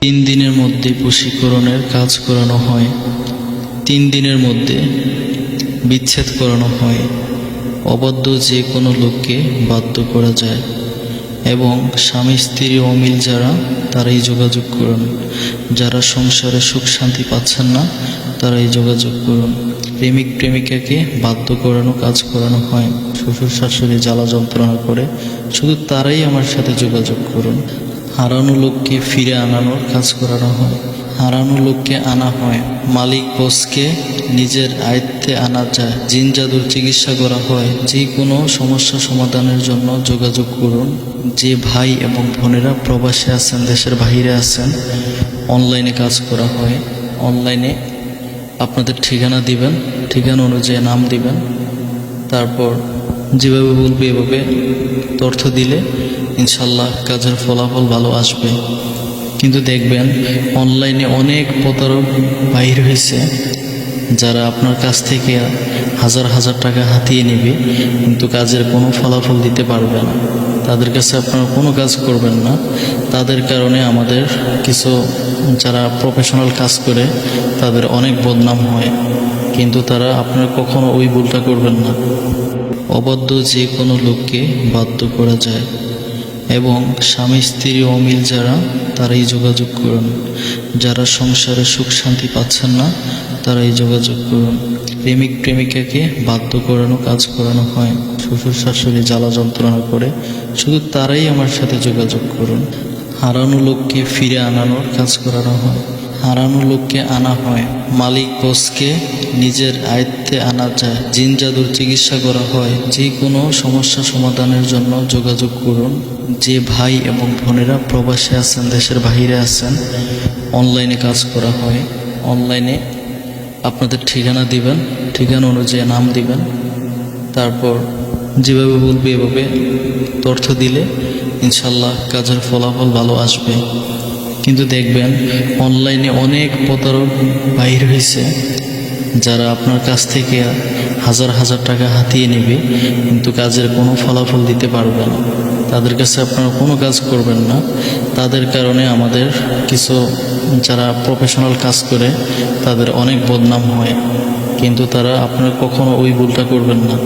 তিন দিনের মধ্যে বশীকরণের কাজ করানো হয়। তিন দিনের মধ্যে বিচ্ছেদ করানো হয়। অবাধ্য যে কোনো লোককে বাধ্য করা যায় এবং স্বামী, স্ত্রী অমিল যারা, তারাই যোগাযোগ করুন। যারা সংসারে সুখ শান্তি পাচ্ছেন না, তারাই যোগাযোগ করুন। প্রেমিক, প্রেমিকাকে বাধ্য করানো, কাজ করানো হয়। শ্বশুর শাশুড়ি জ্বালা যন্ত্রণা করে, শুধু তারাই আমার সাথে যোগাযোগ করুন। হারানো লোককে ফিরে আনানোর কাজ করানো হয়। হারানো লোককে আনা হয়। মালিক বসকে নিজের আয়ত্তে আনা যায়। জিন জাদুর চিকিৎসা করা হয়। যে কোনো সমস্যা সমাধানের জন্য যোগাযোগ করুন। যে ভাই এবং বোনেরা প্রবাসে আছেন, দেশের বাইরে আছেন, অনলাইনে কাজ করা হয়। অনলাইনে আপনাদের ঠিকানা দিবেন, ঠিকানা অনুযায়ী নাম দিবেন। তারপর যেভাবে বলবে এভাবে তথ্য দিলে ইনশাল্লাহ কাজের ফলাফল ভালো আসবে। কিন্তু দেখবেন অনলাইনে অনেক প্রতারক বাহির হয়েছে, যারা আপনার কাছ থেকে হাজার হাজার টাকা হাতিয়ে নেবে, কিন্তু কাজের কোনো ফলাফল দিতে পারবে না। তাদের কাছে আপনারা কোনো কাজ করবেন না। তাদের কারণে আমাদের কিছু যারা প্রফেশনাল কাজ করে, তাদের অনেক বদনাম হয়। কিন্তু তারা আপনারা কখনো ওই ভুলটা করবেন না। অবাধ্য যে কোনো লোককে বাধ্য করা যায়। এবং স্বামী, স্ত্রী অমিল যারা, তারাই যোগাযোগ করুন। যারা সংসারে সুখ শান্তি পাচ্ছেন না, তারাই যোগাযোগ করুন। প্রেমিক, প্রেমিকাকে বাধ্য করানো, কাজ করানো হয়। শ্বশুর, শাশুড়ি জ্বালা যন্ত্রণা করে, শুধু তারাই আমার সাথে যোগাযোগ করুন। হারানো লোককে ফিরে আনানোর কাজ করানো হয়। হারানো লোককে আনা হয়। মালিক, বসকে নিজের আয়ত্তে আনা যায়। জিন জাদুর চিকিৎসা করা হয়। যে কোনো সমস্যা সমাধানের জন্য যোগাযোগ করুন। যে ভাই এবং বোনেরা প্রবাসে আছেন, দেশের বাইরে আছেন অনলাইনে কাজ করা হয়। অনলাইনে আপনাদের ঠিকানা দিবেন, ঠিকানা অনুযায়ী নাম দিবেন। তারপর যেভাবে বলবে এভাবে তথ্য দিলে ইনশাল্লাহ কাজের ফলাফল ভালো আসবে। কিন্তু দেখবেন অনলাইনে অনেক প্রতারক বাহির হয়েছে যারা আপনার কাছ থেকে হাজার হাজার টাকা হাতিয়ে নেবে, কিন্তু কাজের কোনো ফলাফল দিতে পারবে না। তাদের কাছে আপনারা কোনো কাজ করবেন না। তাদের কারণে আমাদের কিছু যারা প্রফেশনাল কাজ করে, তাদের অনেক বদনাম হয়। কিন্তু তারা আপনারা কখনো ওই ভুলটা করবেন না।